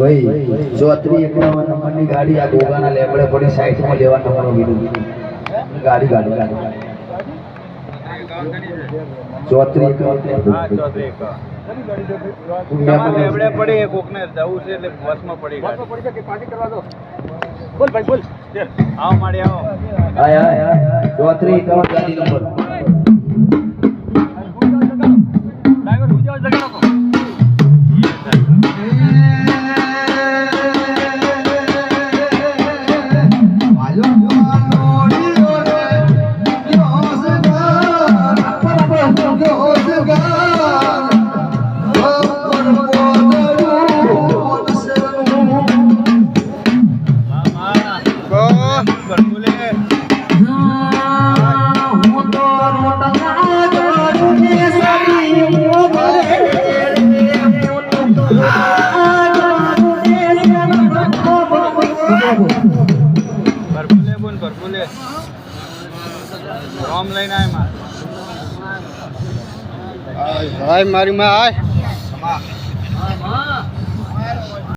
ભાઈ ચોત્રી નંબરની ગાડી આ ગોગાના લેબડે પડી સાઈડમાં લેવા નંબર કીધું ગાડી ગાડી ગાડી. ચોત્રી એવડે પડી કોકને જવું છે એટલે બસમાં પડી ગાડી બોલ ભાઈ બોલ આવો માડી આવો આયા ચોત્રી એકાવન ગાડી નંબર ભરપૂલે હું તો રોટલા કરું ને સાડી મોગરે હું તો રોટલા કરું ભરપૂલે બોલ ભરપૂલે રોમ લઈને માં હાય મારી માં હાય.